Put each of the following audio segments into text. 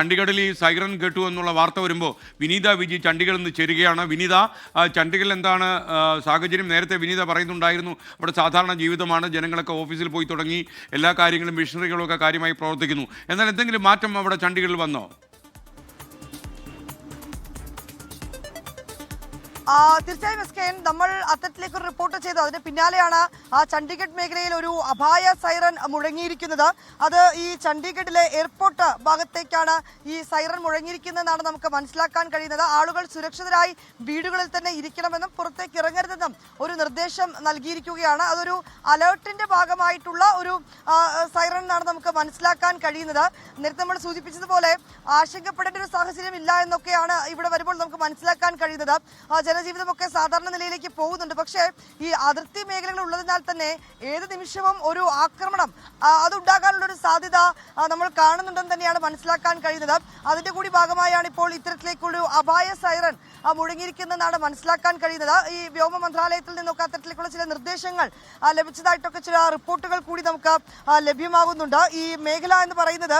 ചണ്ഡീഗഡിൽ ഈ സൈറൻ കേട്ടു എന്നുള്ള വാർത്ത വരുമ്പോൾ വിനീത വിജി ചണ്ഡീഗഡിൽ നിന്ന് ചേരുകയാണ്. വിനീത ചണ്ഡീഗഡിൽ എന്താണ് സാഹചര്യം? നേരത്തെ വിനീത പറയുന്നുണ്ടായിരുന്നു അവിടെ സാധാരണ ജീവിതമാണ് ജനങ്ങളൊക്കെ ഓഫീസിൽ പോയി തുടങ്ങി എല്ലാ കാര്യങ്ങളും മിഷനറികളൊക്കെ കാര്യമായി പ്രവർത്തിക്കുന്നു. എന്നാൽ എന്തെങ്കിലും മാറ്റം അവിടെ ചണ്ഡീഗഡിൽ വന്നോ? തീർച്ചയായും എസ് കെ നമ്മൾ അത്തരത്തിലേക്ക് ഒരു റിപ്പോർട്ട് ചെയ്തു. അതിന് പിന്നാലെയാണ് ആ ചണ്ഡീഗഡ് മേഖലയിൽ ഒരു അപായ സൈറൻ മുഴങ്ങിയിരിക്കുന്നത്. അത് ഈ ചണ്ഡീഗഡിലെ എയർപോർട്ട് ഭാഗത്തേക്കാണ് ഈ സൈറൺ മുഴങ്ങിയിരിക്കുന്നതെന്നാണ് നമുക്ക് മനസ്സിലാക്കാൻ കഴിയുന്നത്. ആളുകൾ സുരക്ഷിതരായി വീടുകളിൽ തന്നെ ഇരിക്കണമെന്നും പുറത്തേക്ക് ഇറങ്ങരുതെന്നും ഒരു നിർദ്ദേശം നൽകിയിരിക്കുകയാണ്. അതൊരു അലേർട്ടിന്റെ ഭാഗമായിട്ടുള്ള ഒരു സൈറൺ എന്നാണ് നമുക്ക് മനസ്സിലാക്കാൻ കഴിയുന്നത്. നേരത്തെ നമ്മൾ സൂചിപ്പിച്ചതുപോലെ ആശങ്കപ്പെടേണ്ട ഒരു സാഹചര്യം ഇല്ല എന്നൊക്കെയാണ് ഇവിടെ വരുമ്പോൾ നമുക്ക് മനസ്സിലാക്കാൻ കഴിയുന്നത്. ആ, ജനജീവിതമൊക്കെ സാധാരണ നിലയിലേക്ക് പോകുന്നുണ്ട്. പക്ഷേ ഈ അതിർത്തി മേഖലകൾ ഉള്ളതിനാൽ തന്നെ ഏത് നിമിഷവും ഒരു ആക്രമണം അതുണ്ടാകാനുള്ള ഒരു സാധ്യത നമ്മൾ കാണുന്നുണ്ടെന്ന് തന്നെയാണ് മനസ്സിലാക്കാൻ കഴിയുന്നത്. അതിന്റെ കൂടി ഭാഗമായാണ് ഇപ്പോൾ ഇത്തരത്തിലേക്കുള്ളൊരു അപായ സൈറൻ ആ, മുഴങ്ങിയിരിക്കുന്നതെന്നാണ് മനസ്സിലാക്കാൻ കഴിയുന്നത്. ഈ വ്യോമ മന്ത്രാലയത്തിൽ നിന്നൊക്കെ അത്തരത്തിലേക്കുള്ള ചില നിർദ്ദേശങ്ങൾ ലഭിച്ചതായിട്ടൊക്കെ ചില റിപ്പോർട്ടുകൾ കൂടി നമുക്ക് ലഭ്യമാകുന്നുണ്ട്. ഈ മേഖല എന്ന് പറയുന്നത്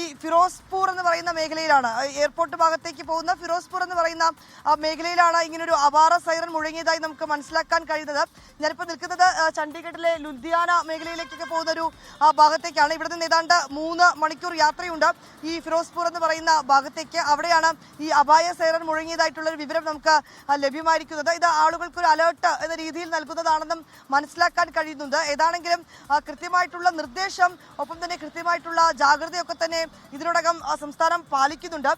ഈ ഫിറോസ്പൂർ എന്ന് പറയുന്ന മേഖലയിലാണ്. എയർപോർട്ട് ഭാഗത്തേക്ക് പോകുന്ന ഫിറോസ്പൂർ എന്ന് പറയുന്ന ആ, മേഖലയിലാണ് ഒരു അപാര സൈറൻ മുഴങ്ങിയതായി നമുക്ക് മനസ്സിലാക്കാൻ കഴിയുന്നത്. ഞാനിപ്പോൾ നിൽക്കുന്നത് ചണ്ഡിഗഡിലെ ലുധിയാന മേഖലയിലേക്കൊക്കെ പോകുന്ന ഒരു ഭാഗത്തേക്കാണ്. ഇവിടെ നിന്ന് ഏതാണ്ട് മൂന്ന് മണിക്കൂർ യാത്രയുണ്ട് ഈ ഫിറോസ്പൂർ എന്ന് പറയുന്ന ഭാഗത്തേക്ക്. അവിടെയാണ് ഈ അപായ സൈറൻ മുഴങ്ങിയതായിട്ടുള്ള ഒരു വിവരം നമുക്ക് ലഭ്യമായിരിക്കുന്നത്. ഇത് ആളുകൾക്ക് ഒരു അലേർട്ട് എന്ന രീതിയിൽ നൽകുന്നതാണെന്നും മനസ്സിലാക്കാൻ കഴിയുന്നുണ്ട്. ഏതാണെങ്കിലും കൃത്യമായിട്ടുള്ള നിർദ്ദേശം ഒപ്പം തന്നെ കൃത്യമായിട്ടുള്ള ജാഗ്രതയൊക്കെ തന്നെ ഇതിനോടകം സംസ്ഥാനം പാലിക്കുന്നുണ്ട്.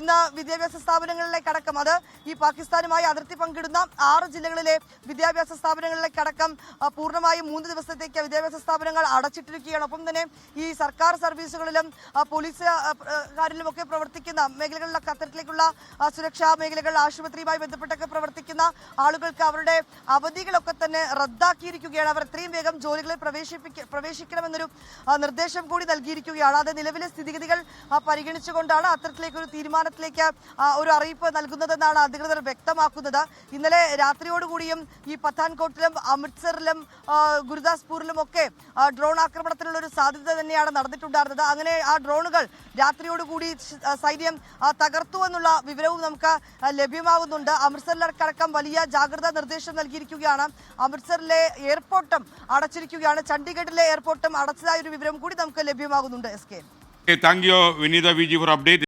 ഇന്ന് വിദ്യാഭ്യാസ സ്ഥാപനങ്ങളിലേക്കടക്കം അത് ഈ പാകിസ്ഥാനുമായി അതിർത്തി പങ്കിടുന്ന ആറ് ജില്ലകളിലെ വിദ്യാഭ്യാസ സ്ഥാപനങ്ങളിലേക്കടക്കം പൂർണമായും മൂന്ന് ദിവസത്തേക്ക് വിദ്യാഭ്യാസ സ്ഥാപനങ്ങൾ അടച്ചിട്ടിരിക്കുകയാണ്. ഒപ്പം തന്നെ ഈ സർക്കാർ സർവീസുകളിലും പോലീസ് ആ, പ്ര- കാരിലുമൊക്കെ പ്രവർത്തിക്കുന്ന മേഖലകളിലൊക്കെ അത്തരത്തിലേക്കുള്ള സുരക്ഷാ മേഖലകൾ ആശുപത്രിയുമായി ബന്ധപ്പെട്ടൊക്കെ പ്രവർത്തിക്കുന്ന ആളുകൾക്ക് അവരുടെ അവധികളൊക്കെ തന്നെ റദ്ദാക്കിയിരിക്കുകയാണ്. അവർ എത്രയും വേഗം ജോലികളിൽ പ്രവേശിപ്പിക്ക പ്രവേശിക്കണമെന്നൊരു നിർദ്ദേശം കൂടി നൽകിയിരിക്കുകയാണ്. അത് നിലവിലെ സ്ഥിതിഗതികൾ പരിഗണിച്ചുകൊണ്ടാണ് അത്തരത്തിലേക്ക് ഒരു തീരുമാനത്തിലേക്ക് ഒരു അറിയിപ്പ് നൽകുന്നതെന്നാണ് അധികൃതർ വ്യക്തമാക്കുന്നത്. ഇന്നലെ രാത്രിയോടുകൂടിയും ഈ പത്താൻകോട്ടിലും അമൃത്സറിലും ഗുരുദാസ്പൂരിലും ഒക്കെ ഡ്രോൺ ആക്രമണത്തിനുള്ള ഒരു സാധ്യത തന്നെയാണ് നടന്നിട്ടുണ്ടായിരുന്നത്. അങ്ങനെ ആ ഡ്രോണുകൾ രാത്രിയോടുകൂടി സൈന്യം തകർത്തു എന്നുള്ള വിവരവും നമുക്ക് ലഭ്യമാകുന്നുണ്ട് അമൃത്സറിലടക്കം വലിയ ജാഗ്രതാ നിർദ്ദേശം നൽകിയിരിക്കുകയാണ്. അമൃത്സറിലെ എയർപോർട്ടും അടച്ചിരിക്കുകയാണ്. ചണ്ഡീഗഡിലെ എയർപോർട്ടും അടച്ചതായ ഒരു വിവരം കൂടി നമുക്ക് ലഭ്യമാകുന്നുണ്ട്. S K. Thank you Vineetha Viji for update